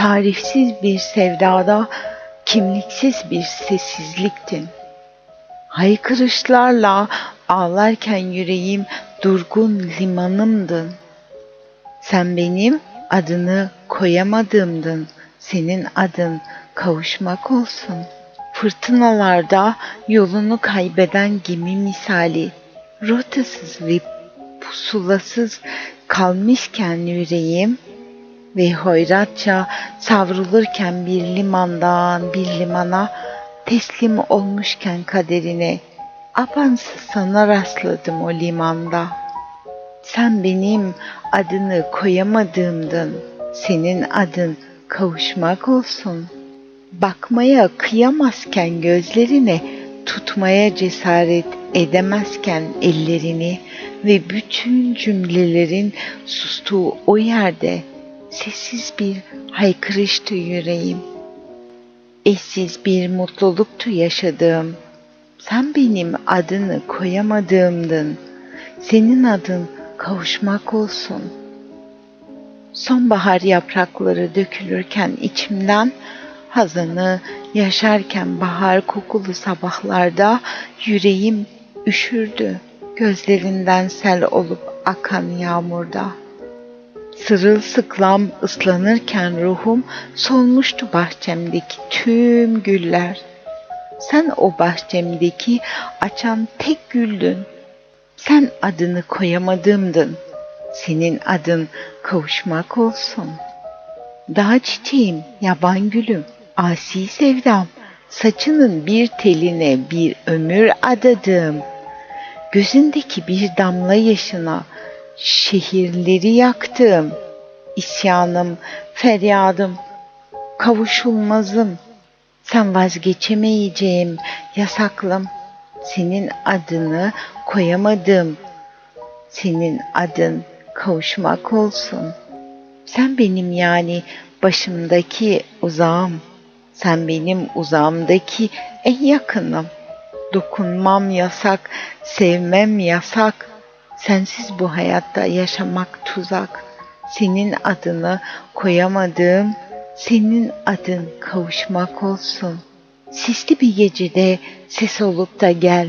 tarifsiz bir sevdada kimliksiz bir sessizliktin. Haykırışlarla ağlarken yüreğim durgun limanımdın. Sen benim adını koyamadığımdın. Senin adın kavuşmak olsun. Fırtınalarda yolunu kaybeden gemi misali, rotasız ve pusulasız kalmışken yüreğim ve hoyratça savrulurken bir limandan bir limana teslim olmuşken kaderine abansız sana rastladım o limanda. Sen benim adını koyamadığımdın. Senin adın kavuşmak olsun. Bakmaya kıyamazken gözlerine, tutmaya cesaret edemezken ellerini ve bütün cümlelerin sustuğu o yerde sessiz bir haykırıştı yüreğim. Eşsiz bir mutluluktu yaşadığım. Sen benim adını koyamadığımdın. Senin adın kavuşmak olsun. Sonbahar yaprakları dökülürken içimden hazanı yaşarken bahar kokulu sabahlarda yüreğim üşürdü gözlerinden sel olup akan yağmurda. Sırılsıklam ıslanırken ruhum solmuştu bahçemdeki tüm güller. Sen o bahçemdeki açan tek güldün. Sen adını koyamadığımdın. Senin adın kavuşmak olsun. Dağ çiçeğim, yaban gülüm, asi sevdam, saçının bir teline bir ömür adadım. Gözündeki bir damla yaşına şehirleri yaktım. İsyanım, feryadım, kavuşulmazım. Sen vazgeçemeyeceğim, yasaklım. Senin adını koyamadım. Senin adın kavuşmak olsun. Sen benim yani başımdaki uzağım. Sen benim uzağımdaki en yakınım. Dokunmam yasak, sevmem yasak. Sensiz bu hayatta yaşamak tuzak. Senin adını koyamadığım, senin adın kavuşmak olsun. Sisli bir gecede ses olup da gel.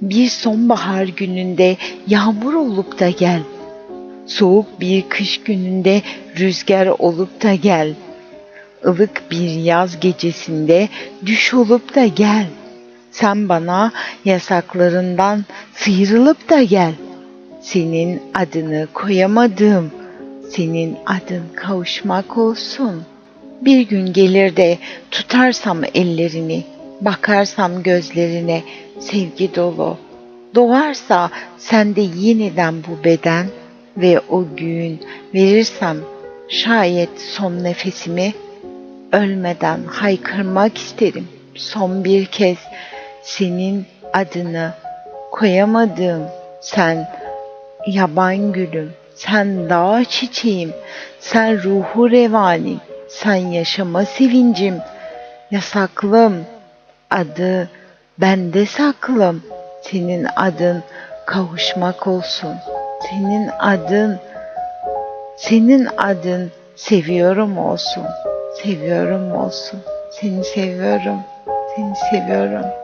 Bir sonbahar gününde yağmur olup da gel. Soğuk bir kış gününde rüzgar olup da gel. Ilık bir yaz gecesinde düş olup da gel. Sen bana yasaklarından sıyrılıp da gel. Senin adını koyamadım. Senin adın kavuşmak olsun. Bir gün gelir de tutarsam ellerini, bakarsam gözlerine sevgi dolu. Doğarsa sende yeniden bu beden ve o gün verirsem şayet son nefesimi ölmeden haykırmak isterim son bir kez senin adını koyamadığım sen yaban gülüm sen dağ çiçeğim sen ruhu revani sen yaşama sevincim. Yasaklım adı bende saklım senin adın kavuşmak olsun. Senin adın senin adın seviyorum olsun. Seviyorum olsun seni seviyorum seni seviyorum